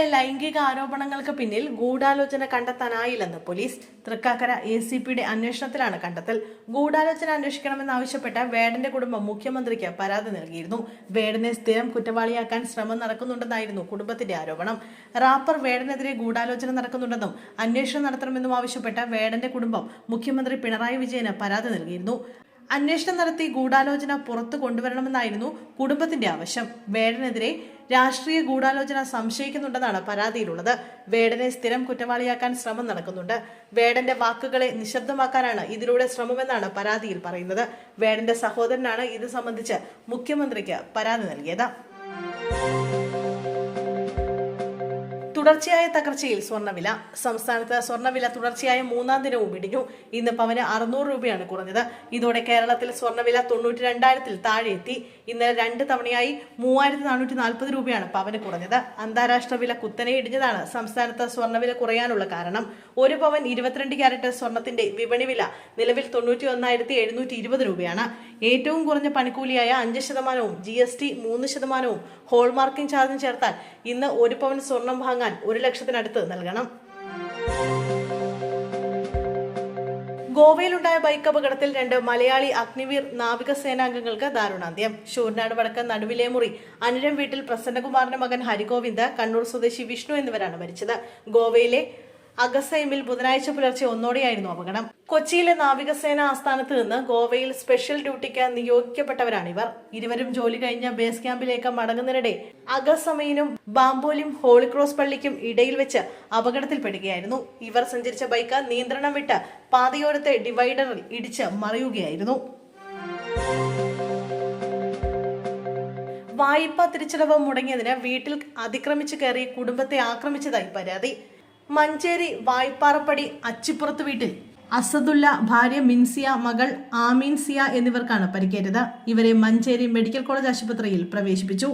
വേടനെതിരായ ലൈംഗിക ആരോപണങ്ങൾക്ക് പിന്നിൽ ഗൂഢാലോചന കണ്ടെത്താനായില്ലെന്ന് പോലീസ് തൃക്കാക്കര എ സി പിയുടെ അന്വേഷണത്തിലാണ് കണ്ടെത്തൽ. ഗൂഢാലോചന അന്വേഷിക്കണമെന്നാവശ്യപ്പെട്ട വേടന്റെ കുടുംബം മുഖ്യമന്ത്രിക്ക് പരാതി നൽകിയിരുന്നു. വേടനെ സ്ഥിരം കുറ്റവാളിയാക്കാൻ ശ്രമം നടക്കുന്നുണ്ടെന്നായിരുന്നു കുടുംബത്തിന്റെ ആരോപണം. റാപ്പർ വേടനെതിരെ ഗൂഢാലോചന നടക്കുന്നുണ്ടെന്നും അന്വേഷണം നടത്തണമെന്നും ആവശ്യപ്പെട്ട വേടന്റെ കുടുംബം മുഖ്യമന്ത്രി പിണറായി വിജയന് പരാതി നൽകിയിരുന്നു. അന്വേഷണം നടത്തി ഗൂഢാലോചന പുറത്തു കൊണ്ടുവരണമെന്നായിരുന്നു കുടുംബത്തിന്റെ ആവശ്യം. വേടനെതിരെ രാഷ്ട്രീയ ഗൂഢാലോചന സംശയിക്കുന്നുണ്ടെന്നാണ് പരാതിയിലുള്ളത്. വേടനെ സ്ഥിരം കുറ്റവാളിയാക്കാൻ ശ്രമം നടക്കുന്നുണ്ട്. വേടന്റെ വാക്കുകളെ നിശബ്ദമാക്കാനാണ് ഇതിലൂടെ ശ്രമമെന്നാണ് പരാതിയിൽ പറയുന്നത്. വേടന്റെ സഹോദരനാണ് ഇത് സംബന്ധിച്ച് മുഖ്യമന്ത്രിക്ക് പരാതി നൽകിയത്. തുടർച്ചയായ തകർച്ചയിൽ സ്വർണവില സംസ്ഥാനത്ത് സ്വർണവില തുടർച്ചയായ മൂന്നാം ദിനവും ഇടിഞ്ഞു. ഇന്ന് പവന് അറുന്നൂറ് രൂപയാണ് കുറഞ്ഞത്. ഇതോടെ കേരളത്തിൽ സ്വർണവില തൊണ്ണൂറ്റി രണ്ടായിരത്തിൽ താഴെ എത്തി. ഇന്നലെ രണ്ട് തവണയായി മൂവായിരത്തി നാനൂറ്റി നാൽപ്പത് രൂപയാണ് പവന് കുറഞ്ഞത്. അന്താരാഷ്ട്ര വില കുത്തനെ ഇടിഞ്ഞതാണ് സംസ്ഥാനത്ത് സ്വർണവില കുറയാനുള്ള കാരണം. ഒരു പവൻ ഇരുപത്തിരണ്ട് ക്യാരറ്റ് സ്വർണത്തിന്റെ വിപണി വില നിലവിൽ തൊണ്ണൂറ്റി ഒന്നായിരത്തി എഴുന്നൂറ്റി ഇരുപത് രൂപയാണ്. ഏറ്റവും കുറഞ്ഞ പണിക്കൂലിയായ അഞ്ച് ശതമാനവും ജി എസ് ടി മൂന്ന് ശതമാനവും ഹോൾമാർക്കിംഗ് ചാർജും ചേർത്താൽ ഇന്ന് ഒരു പവൻ സ്വർണം വാങ്ങാൻ ഒരു ലക്ഷത്തിനടുത്ത് നൽകണം. ഗോവയിലുണ്ടായ ബൈക്ക് അപകടത്തിൽ രണ്ട് മലയാളി അഗ്നിവീർ നാവികസേനാംഗങ്ങൾക്ക് ദാരുണാന്ത്യം. ഷൂർനാട് നടുവിലെ മുറി അനുരം വീട്ടിൽ പ്രസന്നകുമാറിന്റെ മകൻ ഹരിഗോവിന്ദ് കണ്ണൂർ സ്വദേശി വിഷ്ണു എന്നിവരാണ് മരിച്ചത്. ഗോവയിലെ അഗസൈമിൽ ബുധനാഴ്ച പുലർച്ചെ ഒന്നോടെയായിരുന്നു അപകടം. കൊച്ചിയിലെ നാവികസേന ആസ്ഥാനത്ത് നിന്ന് ഗോവയിൽ സ്പെഷ്യൽ ഡ്യൂട്ടിക്ക് നിയോഗിക്കപ്പെട്ടവരാണിവർ. ഇരുവരും ജോലി കഴിഞ്ഞ ബേസ് ക്യാമ്പിലേക്ക് മടങ്ങുന്നതിനിടെ അഗസമയിനും ബാംബോലിം ഹോളിക്രോസ് പള്ളിക്കും ഇടയിൽ വെച്ച് അപകടത്തിൽപ്പെടുകയായിരുന്നു. ഇവർ സഞ്ചരിച്ച ബൈക്ക് നിയന്ത്രണം വിട്ട് പാതയോരത്തെ ഡിവൈഡറിൽ ഇടിച്ച് മറിയുകയായിരുന്നു. വായ്പ തിരിച്ചടവ് മുടങ്ങിയതിന് വീട്ടിൽ അതിക്രമിച്ചു കയറി കുടുംബത്തെ ആക്രമിച്ചതായി പരാതി. മഞ്ചേരി വായ്പാറപ്പടി അച്ചിപ്പുറത്ത് വീട്ടിൽ. അസദുല്ല ഭാര്യ മിൻസിയ മകൾ ആമീൻസിയ എന്നിവർക്കാണ് പരിക്കേറ്റത്. ഇവരെ മഞ്ചേരി മെഡിക്കൽ കോളേജ് ആശുപത്രിയിൽ പ്രവേശിപ്പിച്ചു.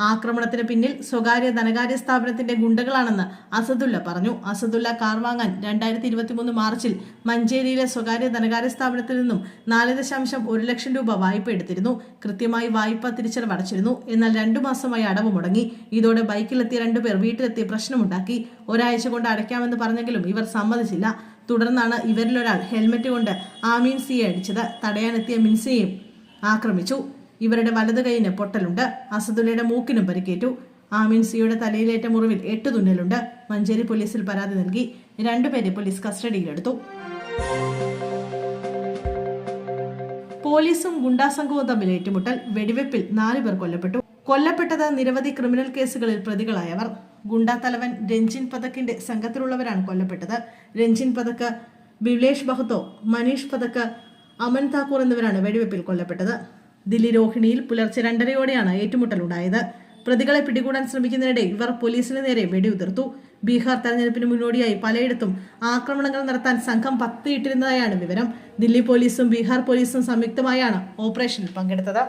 ആക്രമണത്തിന് പിന്നിൽ സ്വകാര്യ ധനകാര്യ സ്ഥാപനത്തിന്റെ ഗുണ്ടകളാണെന്ന് അസദുല്ല പറഞ്ഞു. അസദുല്ല കാർ വാങ്ങാൻ രണ്ടായിരത്തി ഇരുപത്തിമൂന്ന് മാർച്ചിൽ മഞ്ചേരിയിലെ സ്വകാര്യ ധനകാര്യ സ്ഥാപനത്തിൽ നിന്നും നാല് ദശാംശം ഒരു ലക്ഷം രൂപ വായ്പ എടുത്തിരുന്നു. കൃത്യമായി വായ്പ തിരിച്ചടവ് അടച്ചിരുന്നു എന്നാൽ രണ്ടു മാസമായി അടവ് മുടങ്ങി. ഇതോടെ ബൈക്കിലെത്തിയ രണ്ടുപേർ വീട്ടിലെത്തി പ്രശ്നമുണ്ടാക്കി. ഒരാഴ്ച കൊണ്ട് അടയ്ക്കാമെന്ന് പറഞ്ഞെങ്കിലും ഇവർ സമ്മതിച്ചില്ല. തുടർന്നാണ് ഇവരിലൊരാൾ ഹെൽമറ്റ് കൊണ്ട് ആമീൻ സിയെ അടിച്ചത്. തടയാനെത്തിയ മിൻസിയെയും ആക്രമിച്ചു. ഇവരുടെ വലതു കൈയിന് പൊട്ടലുണ്ട്. അസദുല്ലയുടെ മൂക്കിനും പരിക്കേറ്റു. ആമീൻ സിയുടെ തലയിലേറ്റ മുറിവിൽ എട്ട് തുന്നലുണ്ട്. മഞ്ചേരി പോലീസിൽ പരാതി നൽകി രണ്ടുപേരെ പോലീസ് കസ്റ്റഡിയിലെടുത്തു. പോലീസും ഗുണ്ടാസംഘവും തമ്മിൽ ഏറ്റുമുട്ടൽ. വെടിവെപ്പിൽ നാല് പേർ കൊല്ലപ്പെട്ടു. കൊല്ലപ്പെട്ടത് നിരവധി ക്രിമിനൽ കേസുകളിൽ പ്രതികളായവർ. ഗുണ്ടാ തലവൻ രഞ്ജിൻ പതക്കിന്റെ സംഘത്തിലുള്ളവരാണ് കൊല്ലപ്പെട്ടത്. രഞ്ജിൻ പതക്ക് ബിവ്ലേഷ് ബഹത്തോ മനീഷ് പതക്ക് അമൻ താക്കൂർ എന്നിവരാണ് വെടിവെപ്പിൽ കൊല്ലപ്പെട്ടത്. ദില്ലി രോഹിണിയിൽ പുലർച്ചെ രണ്ടരയോടെയാണ് ഏറ്റുമുട്ടലുണ്ടായത്. പ്രതികളെ പിടികൂടാൻ ശ്രമിക്കുന്നതിനിടെ ഇവർ പോലീസിന് നേരെ വെടിയുതിർത്തു. ബീഹാർ തെരഞ്ഞെടുപ്പിന് മുന്നോടിയായി പലയിടത്തും ആക്രമണങ്ങൾ നടത്താൻ സംഘം പത്തിയിട്ടിരുന്നതായാണ് വിവരം. ദില്ലി പോലീസും ബീഹാർ പോലീസും സംയുക്തമായാണ് ഓപ്പറേഷനിൽ പങ്കെടുത്തത്.